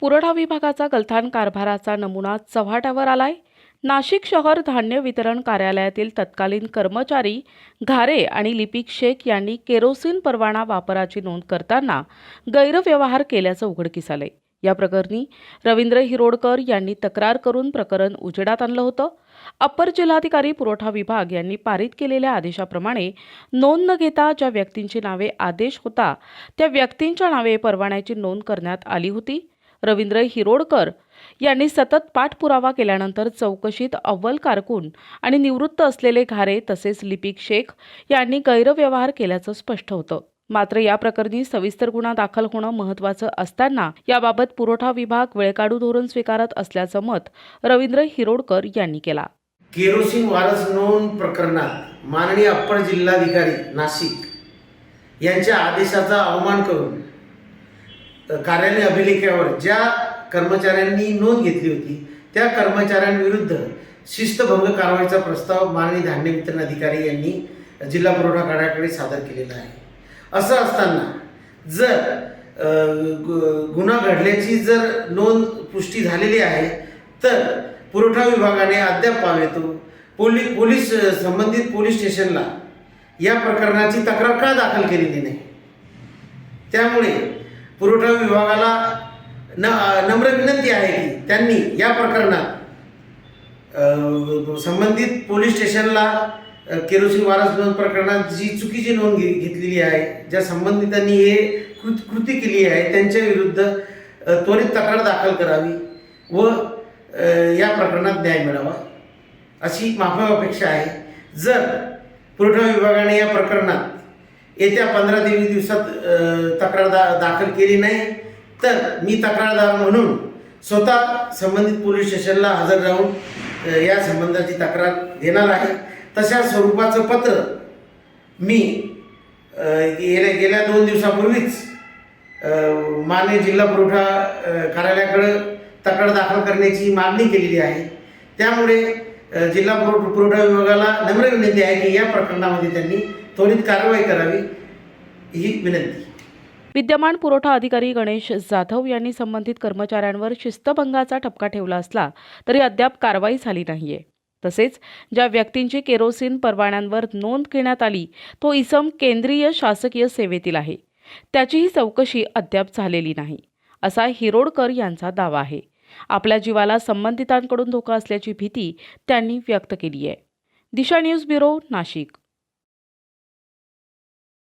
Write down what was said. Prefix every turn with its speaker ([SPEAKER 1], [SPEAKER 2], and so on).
[SPEAKER 1] पुरवठा विभागाचा गलथान कारभाराचा नमुना चव्हाट्यावर आलाय. नाशिक शहर धान्य वितरण कार्यालयातील तत्कालीन कर्मचारी घारे आणि लिपिक शेख यांनी केरोसिन परवाना वापराची नोंद करताना गैरव्यवहार केल्याचं उघडकीस आले या प्रकरणी रवींद्र हिरोडकर यांनी तक्रार करून प्रकरण उजेडात आणलं होतं. अप्पर जिल्हाधिकारी पुरवठा विभाग यांनी पारित केलेल्या आदेशाप्रमाणे नोंद न घेता ज्या व्यक्तींची नावे आदेश होता त्या व्यक्तींच्या नावे परवान्याची नोंद करण्यात आली होती. रवींद्र हिरोडकर यांनी सतत पाठपुरावा केल्यानंतर चौकशीत अव्वल कारकून आणि निवृत्त असलेले घारे तसेच लिपिक शेख यांनी गैरव्यवहार केल्याचं स्पष्ट होतं. मात्र या प्रकरणी सविस्तर गुन्हा दाखल होणं महत्त्वाचं असताना याबाबत पुरवठा विभाग वेळकाडू धोरण स्वीकारत असल्याचं मत रवींद्र हिरोडकर यांनी केला.
[SPEAKER 2] केरोसिन वारस नोंद प्रकरणात माननीय अप्पर जिल्हाधिकारी नाशिक यांच्या आदेशाचा अवमान करून कार्यालय अभिलेखावर ज्या कर्मचाऱ्यांनी नोंद घेतली होती त्या कर्मचाऱ्यांविरुद्ध शिस्तभंग कारवाईचा प्रस्ताव माननीय धान्य वितरण अधिकारी यांनी जिल्हा पुरवठा कार्यालयाकडे सादर केलेला आहे. असं असताना जर गु- गुन्हा घडल्याची जर नोंद पुष्टी झालेली आहे तर पुरवठा विभागाने अद्याप पावेतो पोली पोलीस संबंधित पोलीस स्टेशनला या प्रकरणाची तक्रार का दाखल केलेली नाही? त्यामुळे पुरवठा विभागाला न नम्र विनंती आहे की त्यांनी या प्रकरणात संबंधित पोलीस स्टेशनला केरोसिन वारस नोंद प्रकरणात जी चुकीची नोंद घे घेतलेली आहे ज्या संबंधितांनी हे कृत कृती केली आहे त्यांच्या विरुद्ध त्वरित तक्रार दाखल करावी व या प्रकरणात न्याय मिळावा अशी माफी अपेक्षा आहे. जर पुरवठा विभागाने या प्रकरणात येत्या पंधरा ते वीस दिवसात तक्रार दा दाखल केली नाही तर मी तक्रारदार म्हणून स्वतः संबंधित पोलीस स्टेशनला हजर राहून या संबंधाची तक्रार देणार आहे. तशा स्वरूपाचं पत्र मी गेल्या गेल्या दोन दिवसापूर्वीच मान्य माननीय जिल्हा पुरवठा कार्यालयाकडं तक्रार दाखल करण्याची मागणी केलेली आहे. त्यामुळे जिल्हा पुरवठा विभागाला नम्र विनंती आहे की या प्रकरणामध्ये त्यांनी त्वरित कारवाई करावी. ही विनंती.
[SPEAKER 1] विद्यमान पुरवठा अधिकारी गणेश जाधव यांनी संबंधित कर्मचाऱ्यांवर शिस्तभंगाचा ठपका ठेवला असला तरी अद्याप कारवाई झाली नाहीये. तसेच ज्या व्यक्तींची केरोसिन परवान्यांवर नोंद घेण्यात आली तो इसम केंद्रीय शासकीय सेवेतील आहे. त्याचीही चौकशी अद्याप झालेली नाही. असा हिरोडकर यांचा दावा आहे. आपल्या जीवाला संबंधितांकडून धोका असल्याची भीती त्यांनी व्यक्त केली आहे दिशा न्यूज ब्युरो नाशिक.